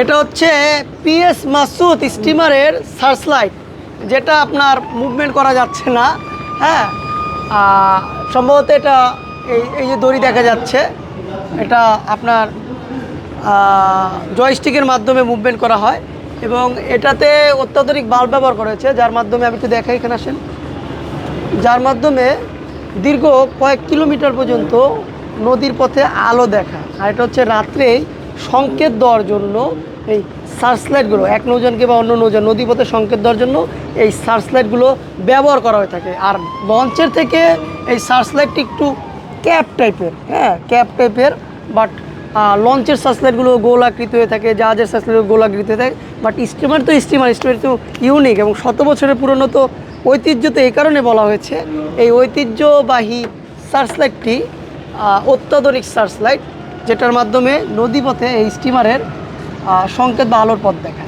এটা হচ্ছে পিএস মাসুদ স্টিমারের সার্চ লাইট যেটা আপনার মুভমেন্ট করা যাচ্ছে না হ্যাঁ? সম্ভবত এটা এই এই যে দড়ি দেখা যাচ্ছে, এটা আপনার জয়স্টিকের মাধ্যমে মুভমেন্ট করা হয় এবং এটাতে অত্যাধুনিক বাল্ব ব্যবহার করা হয়েছে, যার মাধ্যমে আমি একটু দেখাই এখানে আসেন। যার মাধ্যমে দীর্ঘ কয়েক কিলোমিটার পর্যন্ত নদীর পথে আলো দেখা। আর এটা হচ্ছে রাত্রেই সংকেত দেওয়ার জন্য এই সার্চ লাইটগুলো এক নৌজনকে বা অন্য নৌজন নদী পথে সংকেত দেওয়ার জন্য এই সার্চ লাইটগুলো ব্যবহার করা হয়ে থাকে। আর লঞ্চের থেকে এই সার্চ লাইটটি একটু ক্যাপ টাইপের হ্যাঁ ক্যাপ টাইপের, বাট লঞ্চের সার্চ লাইটগুলো গোলাকৃত হয়ে থাকে, জাহাজের সার্চ লাইটগুলো গোলাকৃত হয়ে থাকে, বাট স্টিমার তো স্টিমার স্টিমার তো ইউনিক এবং শত বছরের পুরনো তো ঐতিহ্য তো এই কারণে বলা হয়েছে। এই ঐতিহ্যবাহী সার্চ লাইটটি অত্যাধুনিক সার্চ লাইট যেটার মাধ্যমে নদীপথে এই স্টিমারের সংকেত বা আলোর পথ দেখায়।